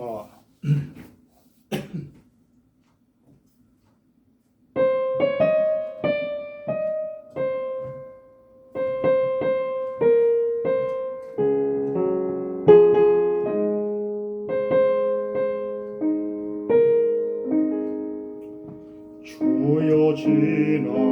어, 주여 지나먹는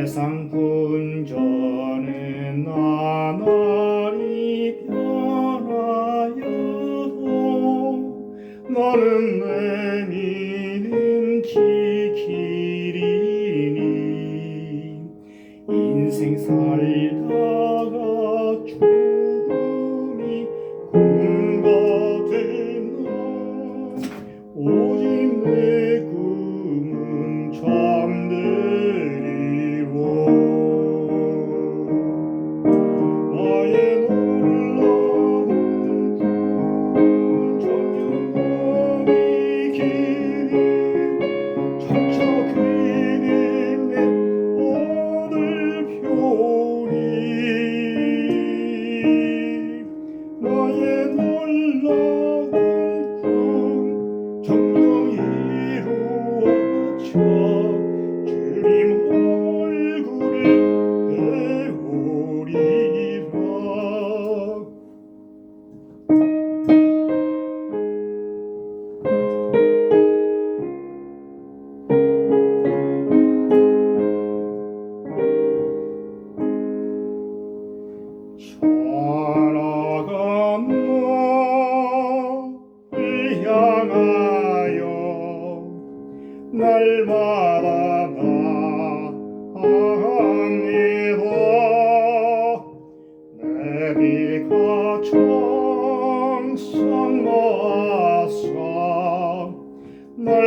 세상 군전은 나날이 변하여도 인생 살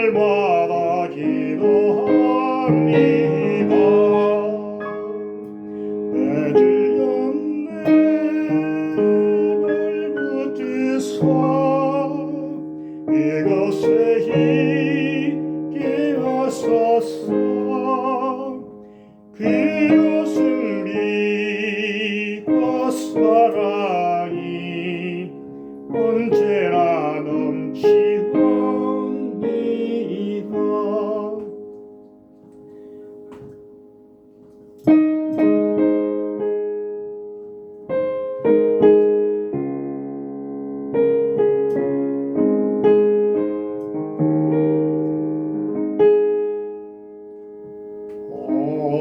alma.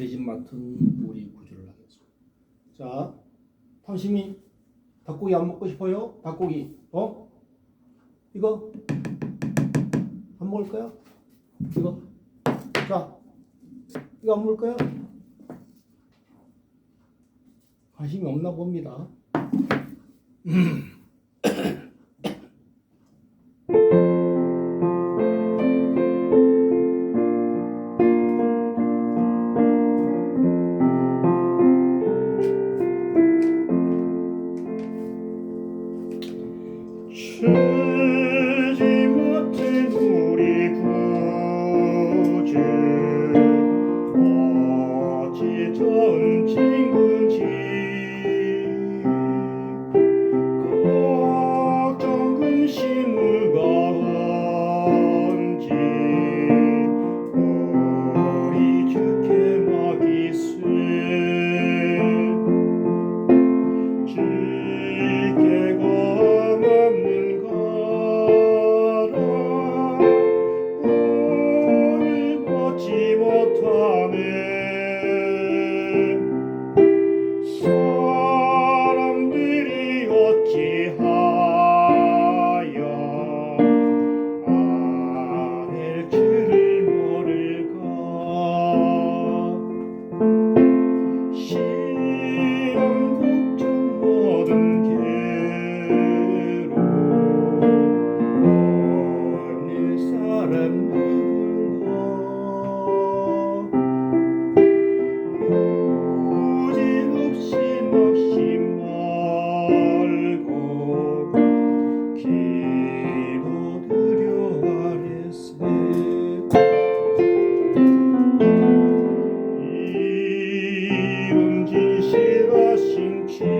재집 맡은 우리 구조를 하겠습니다. 자, 당신이 닭고기 안 먹고 싶어요? 닭고기, 어? 이거 안 먹을 거야? 이거, 자, 이거 안 먹을 거야? 관심이 없나 봅니다. 음. 私は信じ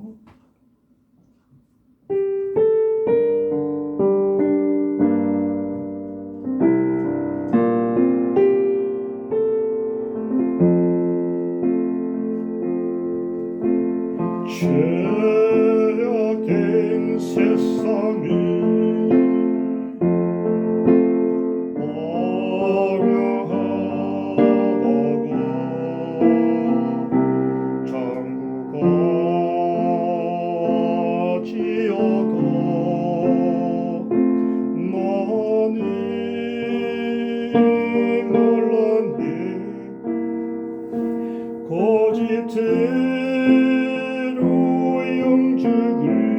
고집대로 영죽을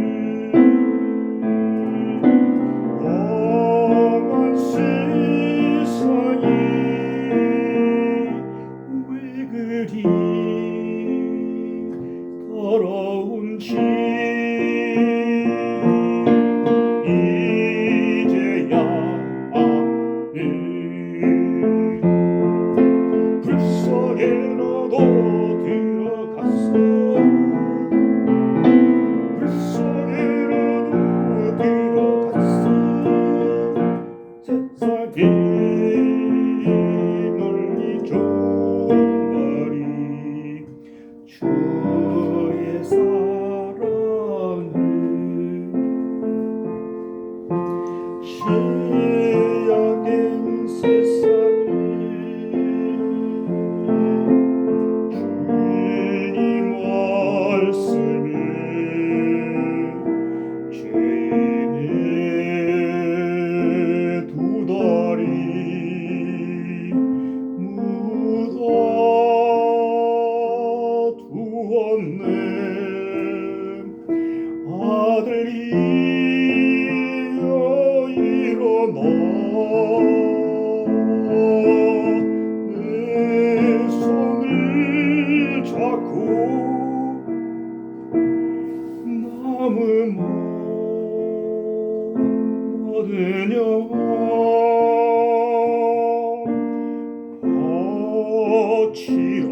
어찌하리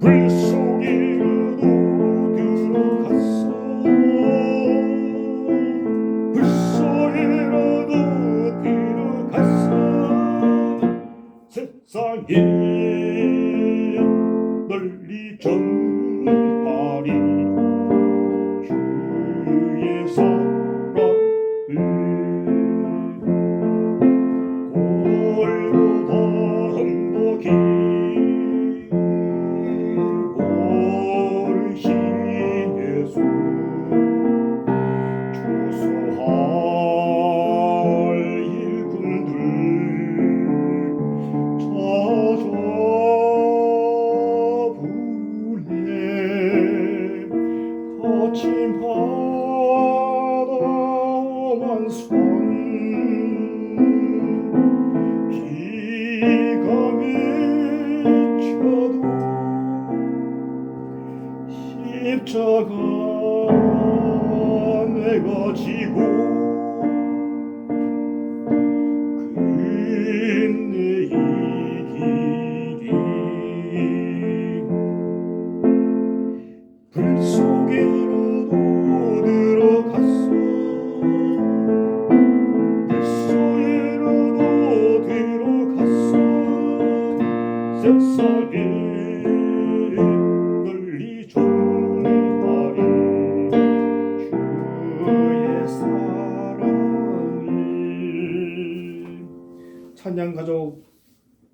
불 속에도 들어갔어 불 속에라도 들어갔어. 세상에 널리 전 내가 지고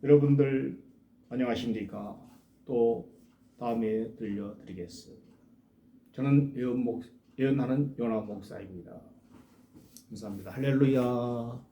여러분들 안녕하십니까 또 다음에 들려드리겠습니다. 저는 예언 목, 예언하는 요나 목사입니다. 감사합니다. 할렐루야.